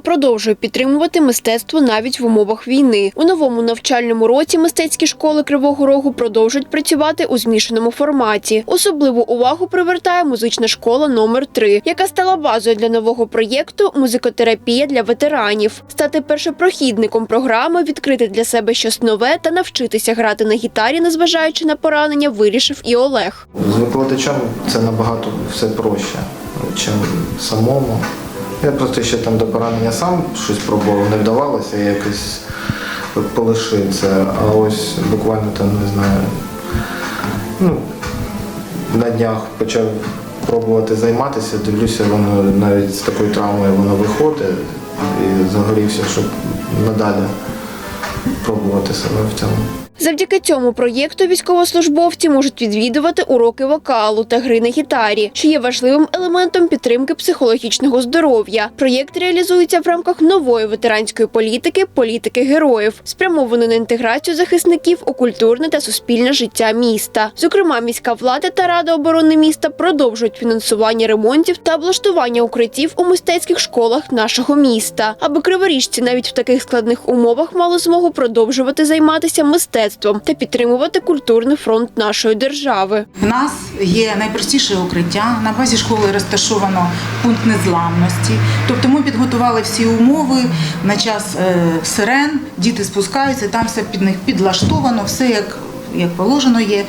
продовжує підтримувати мистецтво навіть в умовах війни. У новому навчальному році мистецькі школи Кривого Рогу продовжують працювати у змішаному форматі. Особливу увагу привертає музична школа номер 3 яка стала базою для нового проєкту Музикотерапія для ветеранів. Стати першопрохідником програми, відкрити для себе щось нове та навчитися грати на гітарі, незважаючи на поранення, вирішив і Олег. З викладачем це набагато все проще, ніж самому. Я просто ще там до поранення сам щось пробував, не вдавалося, я якось полишив це. А ось буквально там, не знаю, ну, на днях почав пробувати займатися, дивлюся, воно навіть з такою травмою воно виходить і загорівся, щоб надалі пробувати себе в цьому. Завдяки цьому проєкту військовослужбовці можуть відвідувати уроки вокалу та гри на гітарі, що є важливим елементом підтримки психологічного здоров'я. Проєкт реалізується в рамках нової ветеранської політики політики героїв, спрямованої на інтеграцію захисників у культурне та суспільне життя міста. Зокрема, міська влада та рада оборони міста продовжують фінансування ремонтів та облаштування укриттів у мистецьких школах нашого міста, аби криворіжці навіть в таких складних умовах мали змогу продовжувати займатися мистецтвом та підтримувати культурний фронт нашої держави. В нас є найпростіше укриття. На базі школи розташовано пункт незламності. Тобто ми підготували всі умови на час е, сирен, діти спускаються, там все під них підлаштовано, все як. Як положено є,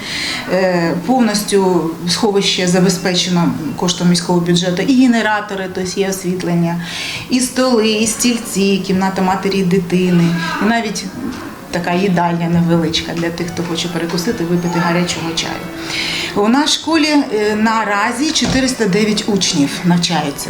Е, повністю сховище забезпечено коштом міського бюджету, і генератори, тобто є освітлення, і столи, і стільці, кімната матері і дитини, і навіть така їдальня невеличка для тих, хто хоче перекусити, випити гарячого чаю. У нас школі е, наразі 409 учнів навчаються.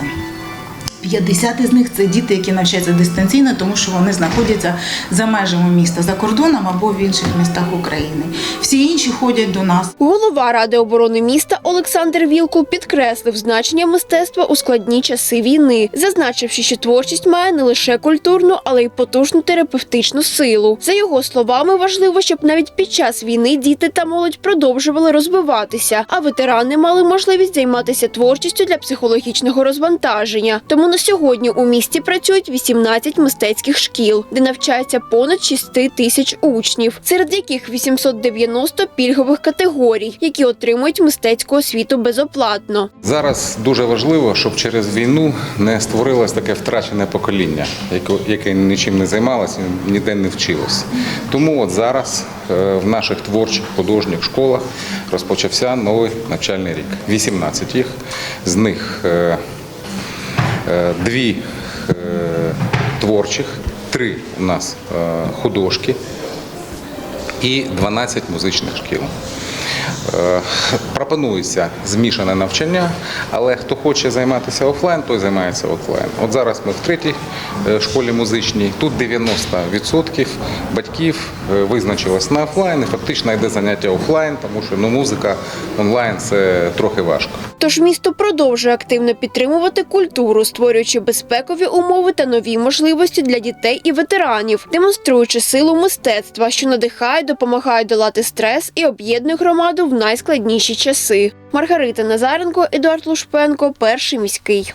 50 із них це діти, які навчаються дистанційно, тому що вони знаходяться за межами міста, за кордоном або в інших містах України. Всі інші ходять до нас. Голова ради оборони міста Олександр Вілкул підкреслив значення мистецтва у складні часи війни, зазначивши, що творчість має не лише культурну, але й потужну терапевтичну силу. За його словами, важливо, щоб навіть під час війни діти та молодь продовжували розвиватися, а ветерани мали можливість займатися творчістю для психологічного розвантаження. Тому на сьогодні у місті працюють 18 мистецьких шкіл, де навчається понад 6 тисяч учнів, серед яких 890 пільгових категорій, які отримують мистецьку освіту безоплатно. Зараз дуже важливо, щоб через війну не створилось таке втрачене покоління, яке- нічим не займалося, ніде не вчилося. Тому от зараз е, в наших творчих художніх школах розпочався новий навчальний рік. 18 їх, з них е, дві е, творчих, три у нас е, художки і 12 музичних шкіл. Е, Пропонується змішане навчання, але хто хоче займатися офлайн, той займається офлайн. От зараз ми в третій е, школі музичній. Тут 90% батьків е, визначилось на офлайн і фактично йде заняття офлайн, тому що ну, музика онлайн це трохи важко. Тож місто продовжує активно підтримувати культуру, створюючи безпекові умови та нові можливості для дітей і ветеранів, демонструючи силу мистецтва, що надихає, допомагає долати стрес і об'єднує громаду в найскладніші часи. Маргарита Назаренко, Едуард Лушпенко, перший міський.